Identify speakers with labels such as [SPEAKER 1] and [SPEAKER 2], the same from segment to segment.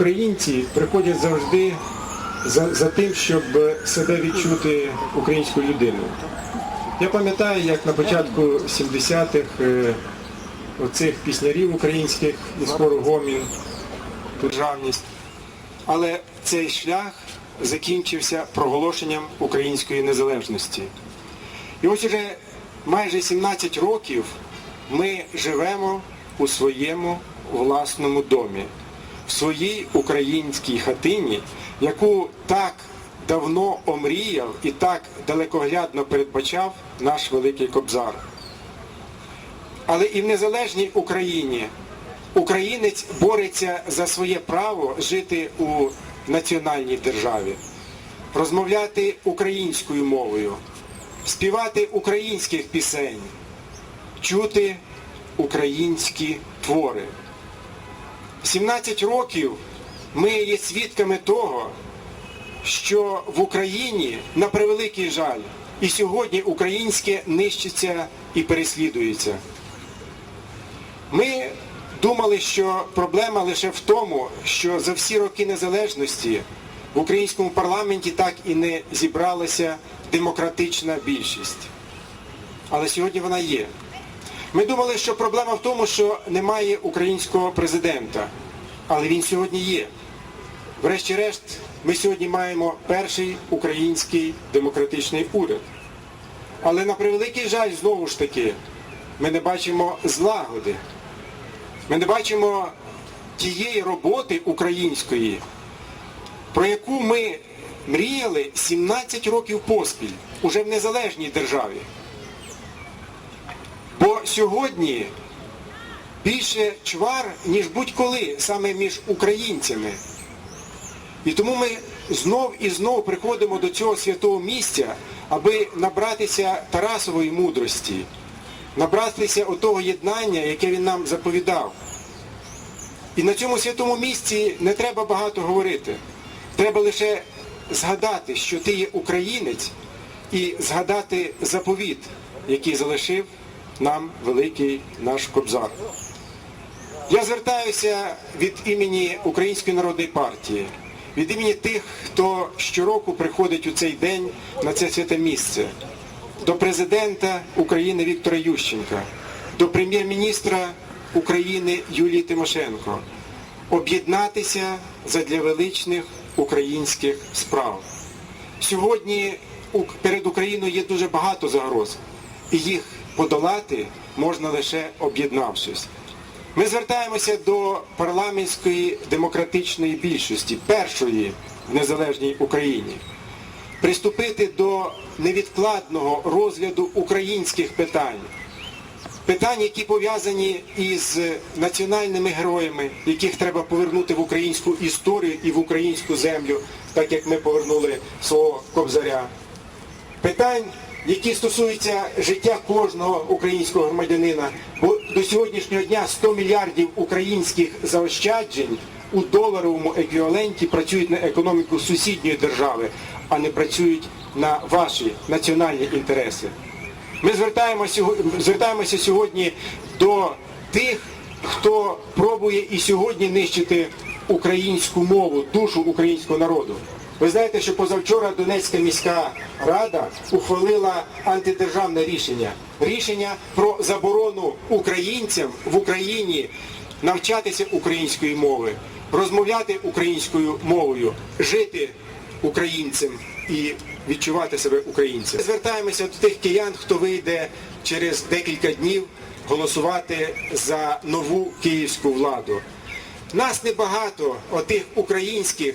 [SPEAKER 1] українці приходять завжди за, за тим, щоб себе відчути українською людиною. Я пам'ятаю, як на початку 70-х е, оцих піснярів українських із хору Гомін, державність. Але цей шлях закінчився проголошенням української незалежності. І ось уже майже 17 років ми живемо у своєму власному домі, в своїй українській хатині, яку так давно омріяв і так далекоглядно передбачав наш великий кобзар. Але і в незалежній Україні українець бореться за своє право жити у національній державі, розмовляти українською мовою, співати українських пісень, чути українські твори. 17 років ми є свідками того, що в Україні, на превеликий жаль, і сьогодні українське нищиться і переслідується. Ми думали, що проблема лише в тому, що за всі роки незалежності в українському парламенті так і не зібралася демократична більшість. Але сьогодні вона є. Ми думали, що проблема в тому, що немає українського президента, але він сьогодні є. Врешті-решт, ми сьогодні маємо перший український демократичний уряд. Але на превеликий жаль, знову ж таки, ми не бачимо злагоди. Ми не бачимо тієї роботи української, про яку ми мріяли 17 років поспіль, уже в незалежній державі. Бо сьогодні більше чвар, ніж будь-коли, саме між українцями. І тому ми знов і знов приходимо до цього святого місця, аби набратися Тарасової мудрості, набратися отого єднання, яке він нам заповідав. І на цьому святому місці не треба багато говорити. Треба лише згадати, що ти є українець, і згадати заповіт, який залишив нам великий наш кобзар. Я звертаюся від імені Української народної партії, від імені тих, хто щороку приходить у цей день на це святе місце, до президента України Віктора Ющенка, до прем'єр-міністра України Юлії Тимошенко, об'єднатися задля величних українських справ. Сьогодні перед Україною є дуже багато загроз, і їх подолати можна лише об'єднавшись. Ми звертаємося до парламентської демократичної більшості, першої в незалежній Україні, приступити до невідкладного розгляду українських питань, питань, які пов'язані із національними героями, яких треба повернути в українську історію і в українську землю, так як ми повернули свого кобзаря. Питань, які стосуються життя кожного українського громадянина, бо до сьогоднішнього дня 100 мільярдів українських заощаджень у доларовому еквіваленті працюють на економіку сусідньої держави, а не працюють на ваші національні інтереси. Ми звертаємося, сьогодні до тих, хто пробує і сьогодні нищити українську мову, душу українського народу. Ви знаєте, що позавчора Донецька міська рада ухвалила антидержавне рішення. Рішення про заборону українцям в Україні навчатися української мови, розмовляти українською мовою, жити українцем і відчувати себе українцем. Звертаємося до тих киян, хто вийде через декілька днів голосувати за нову київську владу. Нас небагато отих українських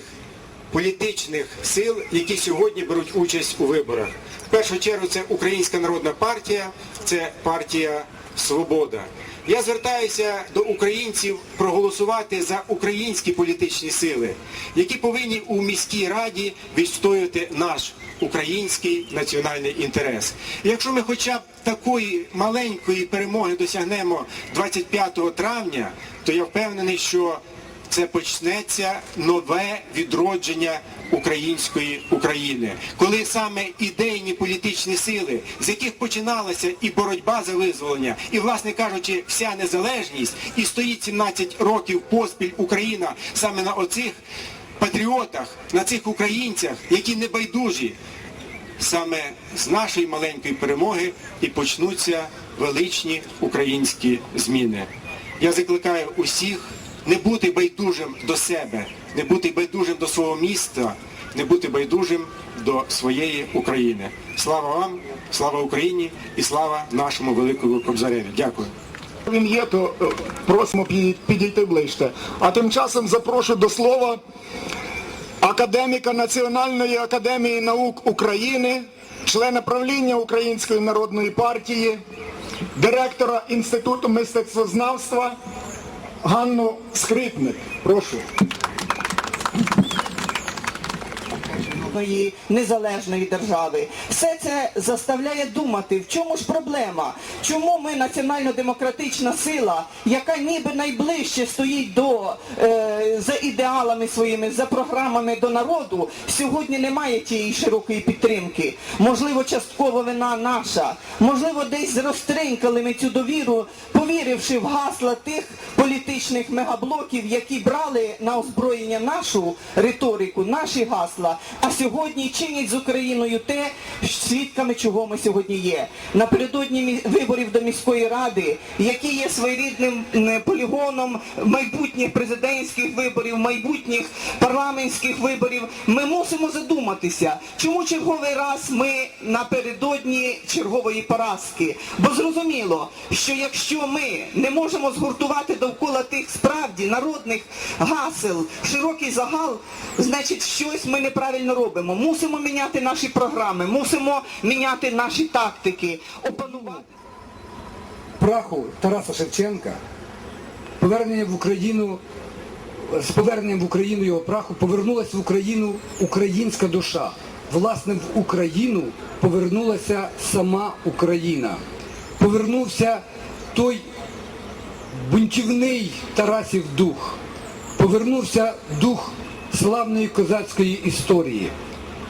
[SPEAKER 1] політичних сил, які сьогодні беруть участь у виборах. В першу чергу це Українська народна партія, це партія Свобода. Я звертаюся до українців проголосувати за українські політичні сили, які повинні у міській раді відстоювати наш український національний інтерес. Якщо ми хоча б такої маленької перемоги досягнемо 25 травня, то я впевнений, що це почнеться нове відродження української України, коли саме ідейні політичні сили, з яких починалася і боротьба за визволення, і, власне кажучи, вся незалежність, і стоїть 17 років поспіль Україна саме на оцих патріотах, на цих українцях, які не байдужі, саме з нашої маленької перемоги і почнуться величні українські зміни. Я закликаю усіх не бути байдужим до себе, не бути байдужим до свого міста, не бути байдужим до своєї України. Слава вам, слава Україні і слава нашому великому Кобзареві. Дякую.
[SPEAKER 2] Він є, то е, просимо підійти ближче. А тим часом запрошую до слова академіка Національної академії наук України, члена правління Української народної партії, директора Інституту мистецтвознавства Ганну Скрипник. Прошу.
[SPEAKER 3] Одної незалежної держави. Все це заставляє думати, в чому ж проблема? Чому ми національно-демократична сила, яка ніби найближче стоїть до е, за ідеалами своїми, за програмами до народу, сьогодні немає тієї широкої підтримки. Можливо, частково вина наша. Можливо, десь розтринькали ми цю довіру, повіривши в гасла тих політичних мегаблоків, які брали на озброєння нашу риторику, наші гасла, а сьогодні чинять з Україною те, свідками чого ми сьогодні є. Напередодні виборів до міської ради, які є своєрідним полігоном майбутніх президентських виборів, майбутніх парламентських виборів, ми мусимо задуматися, чому черговий раз ми напередодні чергової поразки. Бо зрозуміло, що якщо ми не можемо згуртувати довкола тих справді народних гасел широкий загал, значить щось ми неправильно робимо. Мусимо міняти наші програми, мусимо міняти наші тактики, опанувати.
[SPEAKER 4] праху Тараса Шевченка, повернення в Україну, з поверненням в Україну його праху повернулася в Україну українська душа. Власне, в Україну повернулася сама Україна. Повернувся той бунтівний Тарасів дух, повернувся дух славної козацької історії.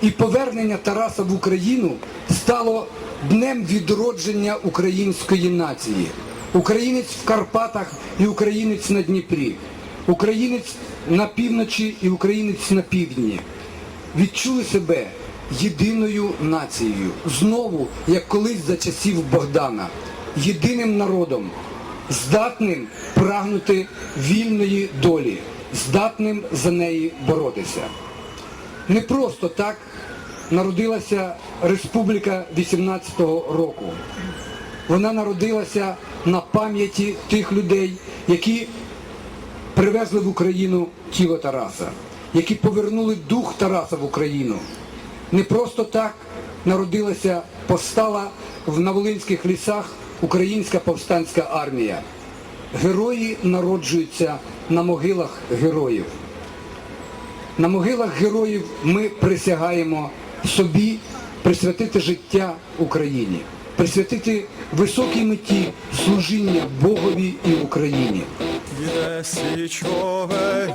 [SPEAKER 4] І повернення Тараса в Україну стало днем відродження української нації. Українець в Карпатах і українець на Дніпрі, українець на півночі і українець на півдні відчули себе єдиною нацією, знову, як колись за часів Богдана, єдиним народом, здатним прагнути вільної долі, здатним за неї боротися. Не просто так народилася Республіка 18-го року. Вона народилася на пам'яті тих людей, які привезли в Україну тіло Тараса, які повернули дух Тараса в Україну. Не просто так народилася, постала в Наволинських лісах українська повстанська армія. Герої народжуються на могилах героїв. На могилах героїв ми присягаємо собі присвятити життя Україні, присвятити високій меті служіння Богові і Україні.
[SPEAKER 5] Січове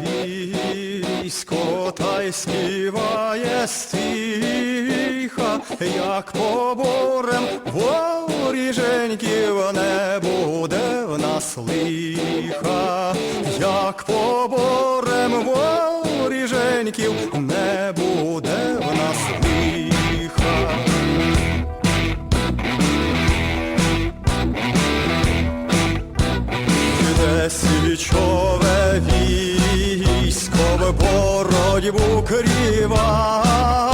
[SPEAKER 5] військо, та й співає стиха, як поборем воріженьків не буде в нас лиха, як поборем воріженьків не буде в нас лиха. Іде свічове військо в боротьбу кріва,